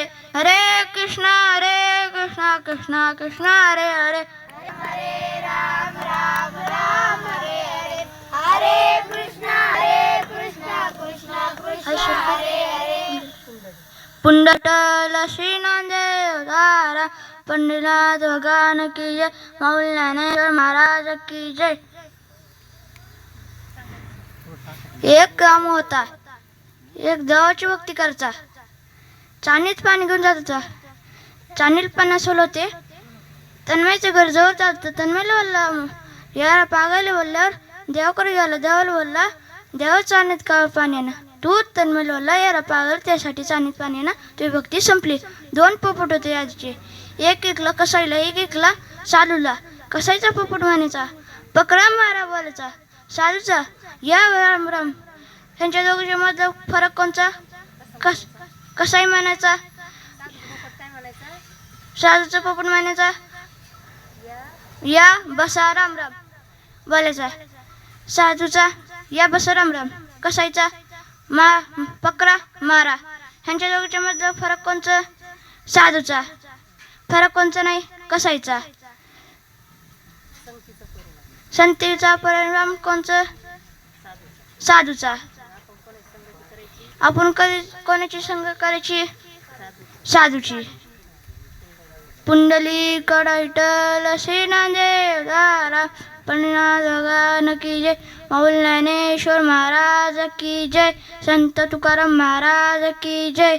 हरे हरे कृष्णा हरे कृष्णा कृष्णा कृष्णा, हरे हरे। हरे राम राम राम हरे हरे हरे कृष्णा हरे कृष्णा कृष्णा कृष्णा हरे हरे पुंडटल श्रीनंजय उदारा पंडिलाद भगवान की जय मौलानेश्वर महाराज की जय। एक काम होता, एक देवाची भक्ती करता। चानीत पाणी घेऊन जात होता. चानीत पाणी सोलवते तन्मयचं घर जवळ जात तन्मयला बोलला यार पागायला बोलल्यावर देवाकडे गेला देवाला बोलला देवा चानीत का पाणी आहे ना. तू? तन्मयला बोलला यार पागल त्यासाठी चानीत पाणी आहे ना. तुझी भक्ती संपली. दोन पोपट होते आजीचे एक एकला कसाईला एक एकला सालूला कसाईचा पोपट म्हणायचा पकडा मारा बोलायचा. सालूचा या राम राम. ह्यांच्या दोघीच्या मधला फरक कोणचा कस कसाही म्हणायचा? साधूचा पोपट म्हणायचा या बसा राम. राम बोलायचा साधूचा या बसा राम. राम कसायचा मा पकरा मारा. ह्यांच्या दोघांच्या मधलं फरक कोणचा साधूचा फरक कोणचा नाही? कसायचा संतीचा परिणाम कोणचा साधूचा आपण कधी कोणाची संग करायची? साधूची. पुंडली कडायटल श्री नांदेव दारा पंडितनाथ भगवान की जय. मौल ज्ञानेश्वर महाराज की जय. संत तुकाराम महाराज की जय.